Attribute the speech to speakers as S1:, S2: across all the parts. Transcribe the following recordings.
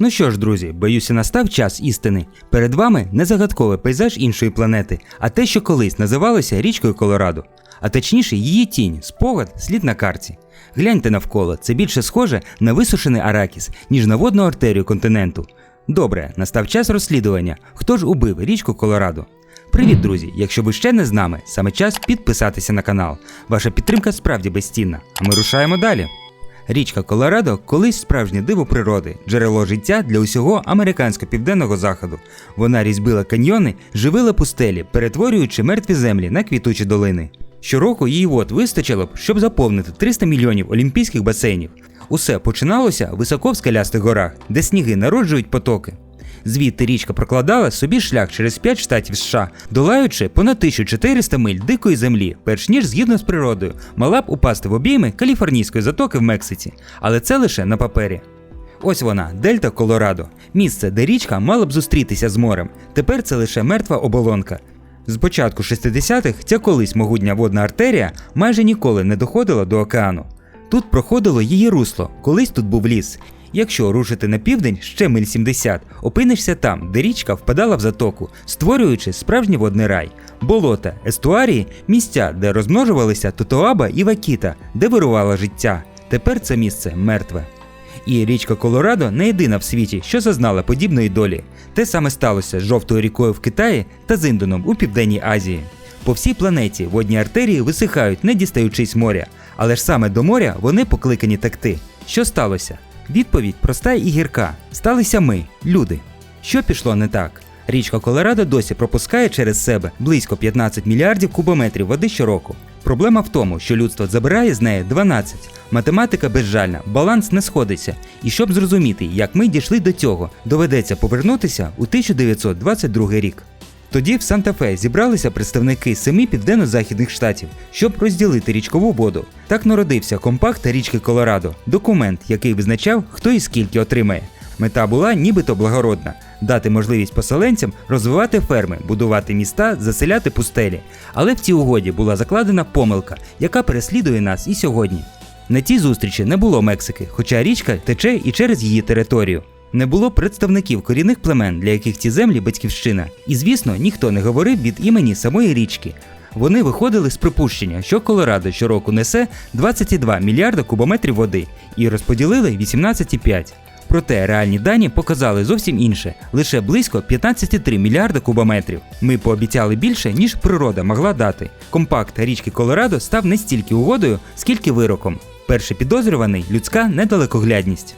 S1: Ну що ж, друзі, боюся, настав час істини. Перед вами не загадковий пейзаж іншої планети, а те, що колись називалося річкою Колорадо. А точніше, її тінь, спогад, слід на карті. Гляньте навколо, це більше схоже на висушений аракіс, ніж на водну артерію континенту. Добре, настав час розслідування. Хто ж убив річку Колорадо? Привіт, друзі! Якщо ви ще не з нами, саме час підписатися на канал. Ваша підтримка справді безцінна. А ми рушаємо далі. Річка Колорадо колись справжнє диво природи, джерело життя для усього американського південного заходу. Вона різьбила каньйони, живила пустелі, перетворюючи мертві землі на квітучі долини. Щороку її вод вистачило б, щоб заповнити 300 мільйонів олімпійських басейнів. Усе починалося високо в скелястих горах, де сніги народжують потоки. Звідти річка прокладала собі шлях через 5 штатів США, долаючи понад 1400 миль дикої землі, перш ніж згідно з природою, мала б упасти в обійми каліфорнійської затоки в Мексиці, але це лише на папері. Ось вона, Дельта Колорадо, місце, де річка мала б зустрітися з морем. Тепер це лише мертва оболонка. З початку 60-х ця колись могутня водна артерія майже ніколи не доходила до океану. Тут проходило її русло, колись тут був ліс. Якщо рушити на південь ще миль 70, опинишся там, де річка впадала в затоку, створюючи справжній водний рай, болота, естуарії, місця, де розмножувалися Тотоаба і Вакіта, де вирувало життя. Тепер це місце мертве. І річка Колорадо не єдина в світі, що зазнала подібної долі. Те саме сталося з жовтою рікою в Китаї та з Індоном у Південній Азії. По всій планеті водні артерії висихають, не дістаючись моря, але ж саме до моря вони покликані текти. Що сталося? Відповідь проста і гірка. Сталися ми, люди. Що пішло не так? Річка Колорадо досі пропускає через себе близько 15 мільярдів кубометрів води щороку. Проблема в тому, що людство забирає з неї 12. Математика безжальна, баланс не сходиться. І щоб зрозуміти, як ми дійшли до цього, доведеться повернутися у 1922 рік. Тоді в Санта-Фе зібралися представники семи південно-західних штатів, щоб розділити річкову воду. Так народився компакт річки Колорадо, документ, який визначав, хто і скільки отримає. Мета була нібито благородна дати можливість поселенцям розвивати ферми, будувати міста, заселяти пустелі. Але в цій угоді була закладена помилка, яка переслідує нас і сьогодні. На тій зустрічі не було Мексики, хоча річка тече і через її територію. Не було представників корінних племен, для яких ці землі батьківщина. І звісно, ніхто не говорив від імені самої річки. Вони виходили з припущення, що Колорадо щороку несе 22 мільярда кубометрів води і розподілили 18,5. Проте реальні дані показали зовсім інше лише близько 15,3 мільярда кубометрів. Ми пообіцяли більше, ніж природа могла дати. Компакт річки Колорадо став не стільки угодою, скільки вироком. Перший підозрюваний людська недалекоглядність.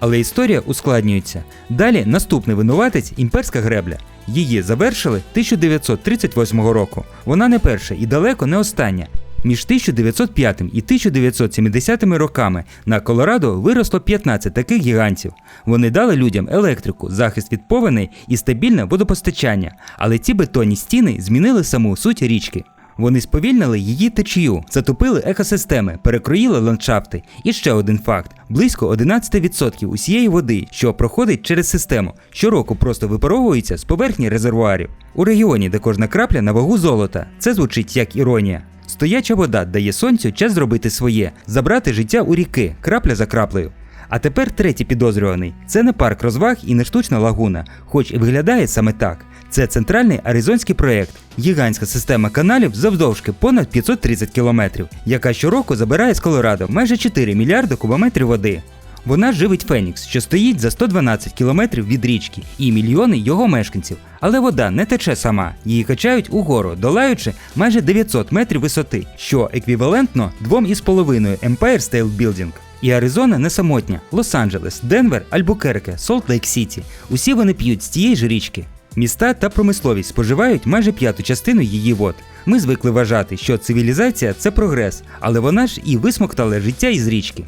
S1: Але історія ускладнюється. Далі наступний винуватець імперська гребля. Її завершили 1938 року. Вона не перша і далеко не остання. Між 1905 і 1970 роками на Колорадо виросло 15 таких гігантів. Вони дали людям електрику, захист від повеней і стабільне водопостачання, але ці бетонні стіни змінили саму суть річки. Вони сповільнили її течію, затопили екосистеми, перекроїли ландшафти. І ще один факт: близько 11% усієї води, що проходить через систему, щороку просто випаровується з поверхні резервуарів. У регіоні, де кожна крапля на вагу золота, це звучить як іронія. Стояча вода дає сонцю час зробити своє, забрати життя у ріки, крапля за краплею. А тепер третій підозрюваний це не парк розваг і не штучна лагуна, хоч і виглядає саме так. Це центральний аризонський проєкт, гігантська система каналів завдовжки понад 530 кілометрів, яка щороку забирає з Колорадо майже 4 мільярди кубометрів води. Вона живить Фенікс, що стоїть за 112 кілометрів від річки, і мільйони його мешканців. Але вода не тече сама, її качають угору, долаючи майже 900 метрів висоти, що еквівалентно 2,5 Empire State Building. І Аризона не самотня. Лос-Анджелес, Денвер, Альбукерке, Солт-Лейк-Сіті. Усі вони п'ють з тієї ж річки. Міста та промисловість споживають майже п'яту частину її вод. Ми звикли вважати, що цивілізація це прогрес, але вона ж і висмоктала життя із річки.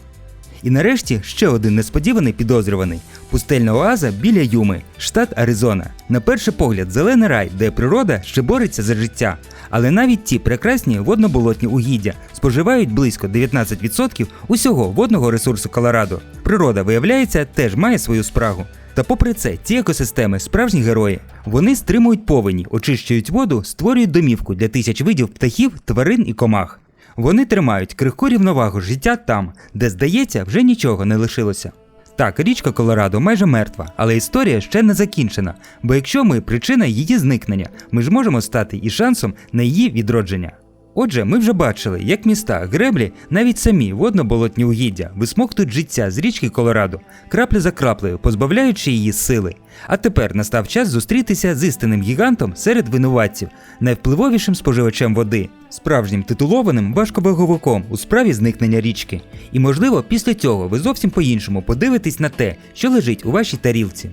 S1: І нарешті ще один несподіваний підозрюваний пустельна оаза біля Юми, штат Аризона. На перший погляд, зелений рай, де природа ще бореться за життя. Але навіть ті прекрасні водно-болотні угіддя споживають близько 19% усього водного ресурсу Колорадо. Природа, виявляється, теж має свою спрагу. Та попри це, ці екосистеми справжні герої. Вони стримують повені, очищують воду, створюють домівку для тисяч видів птахів, тварин і комах. Вони тримають крихку рівновагу життя там, де, здається, вже нічого не лишилося. Так, річка Колорадо майже мертва, але історія ще не закінчена. Бо якщо ми причина її зникнення, ми ж можемо стати і шансом на її відродження. Отже, ми вже бачили, як міста греблі, навіть самі водно-болотні угіддя, висмоктують життя з річки Колорадо, крапля за краплею, позбавляючи її сили. А тепер настав час зустрітися з істинним гігантом серед винуватців, найвпливовішим споживачем води, справжнім титулованим важкобеговиком у справі зникнення річки. І можливо, після цього ви зовсім по-іншому подивитесь на те, що лежить у вашій тарілці.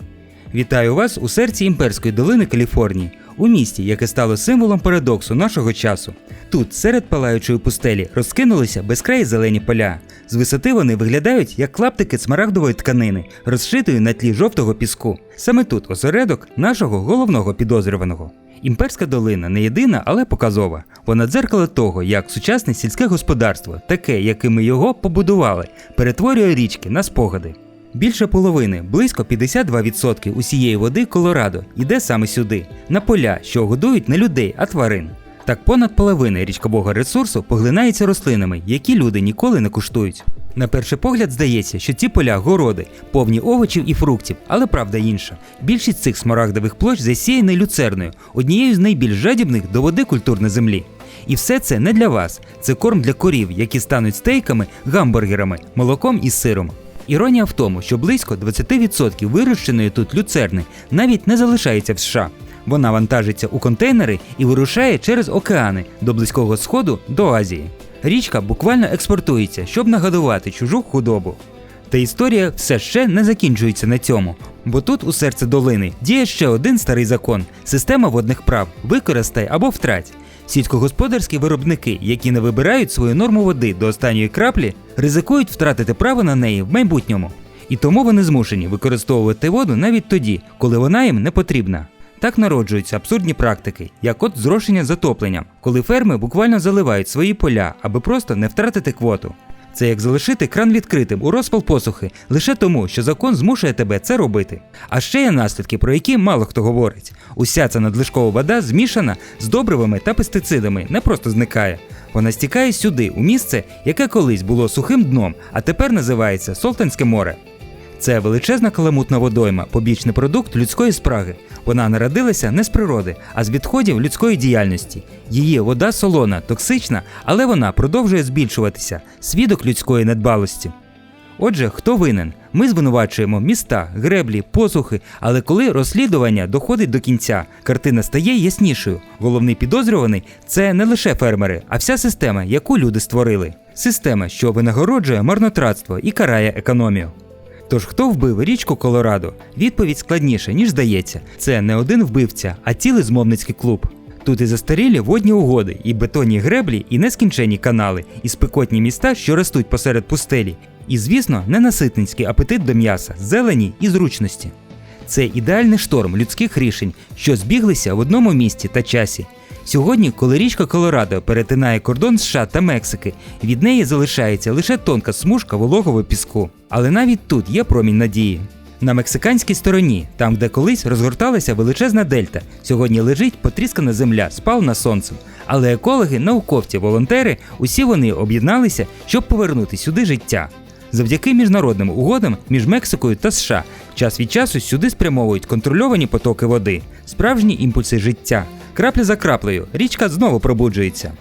S1: Вітаю вас у серці імперської долини Каліфорнії, у місті, яке стало символом парадоксу нашого часу. Тут, серед палаючої пустелі, розкинулися безкраї зелені поля. З висоти вони виглядають як клаптики смарагдової тканини, розшитої на тлі жовтого піску. Саме тут осередок нашого головного підозрюваного. Імперська долина не єдина, але показова. Вона дзеркало того, як сучасне сільське господарство, таке, яким ми його побудували, перетворює річки на спогади. Більше половини, близько 52% усієї води Колорадо йде саме сюди, на поля, що годують не людей, а тварин. Так понад половина річкового ресурсу поглинається рослинами, які люди ніколи не куштують. На перший погляд здається, що ці поля городи, повні овочів і фруктів, але правда інша. Більшість цих смарагдових площ засіяні люцерною, однією з найбільш жадібних до води культур на землі. І все це не для вас. Це корм для корів, які стануть стейками, гамбургерами, молоком і сиром. Іронія в тому, що близько 20% вирощеної тут люцерни навіть не залишається в США. Вона вантажиться у контейнери і вирушає через океани до Близького Сходу до Азії. Річка буквально експортується, щоб нагодувати чужу худобу. Та історія все ще не закінчується на цьому, бо тут у серці долини діє ще один старий закон система водних прав використай або втрать. Сільськогосподарські виробники, які не вибирають свою норму води до останньої краплі, ризикують втратити право на неї в майбутньому. І тому вони змушені використовувати воду навіть тоді, коли вона їм не потрібна. Так народжуються абсурдні практики, як от зрошення затопленням, коли ферми буквально заливають свої поля, аби просто не втратити квоту. Це як залишити кран відкритим у розпал посухи лише тому, що закон змушує тебе це робити. А ще є наслідки, про які мало хто говорить. Уся ця надлишкова вода змішана з добривами та пестицидами, не просто зникає. Вона стікає сюди, у місце, яке колись було сухим дном, а тепер називається Солтанське море. Це величезна каламутна водойма, побічний продукт людської спраги. Вона народилася не з природи, а з відходів людської діяльності. Її вода солона, токсична, але вона продовжує збільшуватися свідок людської недбалості. Отже, хто винен? Ми звинувачуємо міста, греблі, посухи, але коли розслідування доходить до кінця, картина стає яснішою. Головний підозрюваний це не лише фермери, а вся система, яку люди створили. Система, що винагороджує марнотратство і карає економію. Тож хто вбив річку Колорадо? Відповідь складніша, ніж здається. Це не один вбивця, а цілий змовницький клуб. Тут і застарілі водні угоди, і бетонні греблі, і нескінченні канали, і спекотні міста, що ростуть посеред пустелі. І, звісно, ненаситницький апетит до м'яса, зелені і зручності. Це ідеальний шторм людських рішень, що збіглися в одному місці та часі. Сьогодні, коли річка Колорадо перетинає кордон США та Мексики, від неї залишається лише тонка смужка вологого піску. Але навіть тут є промінь надії. На мексиканській стороні, там де колись розгорталася величезна дельта, сьогодні лежить потріскана земля, спалена сонцем. Але екологи, науковці, волонтери, усі вони об'єдналися, щоб повернути сюди життя. Завдяки міжнародним угодам між Мексикою та США час від часу сюди спрямовують контрольовані потоки води, справжні імпульси життя. Крапля за краплею, річка знову пробуджується.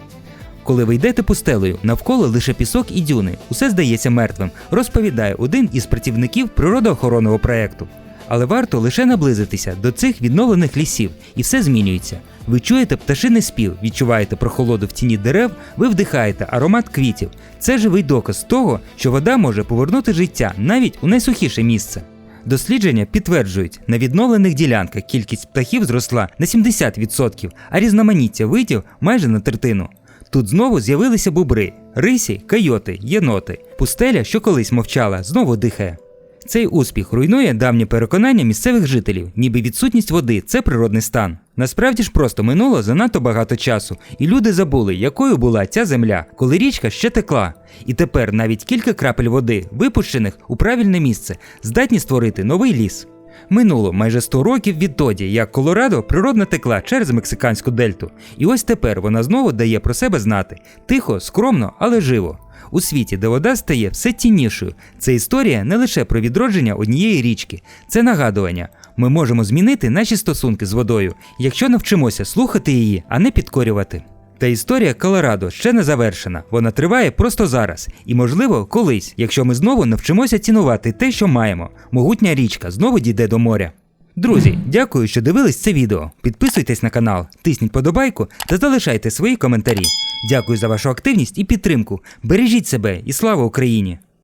S1: Коли ви йдете пустелею, навколо лише пісок і дюни, усе здається мертвим, розповідає один із працівників природоохоронного проєкту. Але варто лише наблизитися до цих відновлених лісів, і все змінюється. Ви чуєте пташиний спів, відчуваєте прохолоду в тіні дерев, ви вдихаєте аромат квітів. Це живий доказ того, що вода може повернути життя навіть у найсухіше місце. Дослідження підтверджують, на відновлених ділянках кількість птахів зросла на 70%, а різноманіття видів майже на третину. Тут знову з'явилися бубри, рисі, койоти, єноти. Пустеля, що колись мовчала, знову дихає. Цей успіх руйнує давнє переконання місцевих жителів, ніби відсутність води це природний стан. Насправді ж просто минуло занадто багато часу, і люди забули, якою була ця земля, коли річка ще текла. І тепер навіть кілька крапель води, випущених у правильне місце, здатні створити новий ліс. Минуло майже 100 років відтоді, як Колорадо природно текла через мексиканську дельту, і ось тепер вона знову дає про себе знати тихо, скромно, але живо. У світі, де вода стає все ціннішою, це історія не лише про відродження однієї річки, це нагадування. Ми можемо змінити наші стосунки з водою, якщо навчимося слухати її, а не підкорювати. Та історія Колорадо ще не завершена. Вона триває просто зараз, і, можливо, колись, якщо ми знову навчимося цінувати те, що маємо. Могутня річка знову дійде до моря. Друзі, дякую, що дивились це відео. Підписуйтесь на канал, тисніть подобайку та залишайте свої коментарі. Дякую за вашу активність і підтримку. Бережіть себе і слава Україні!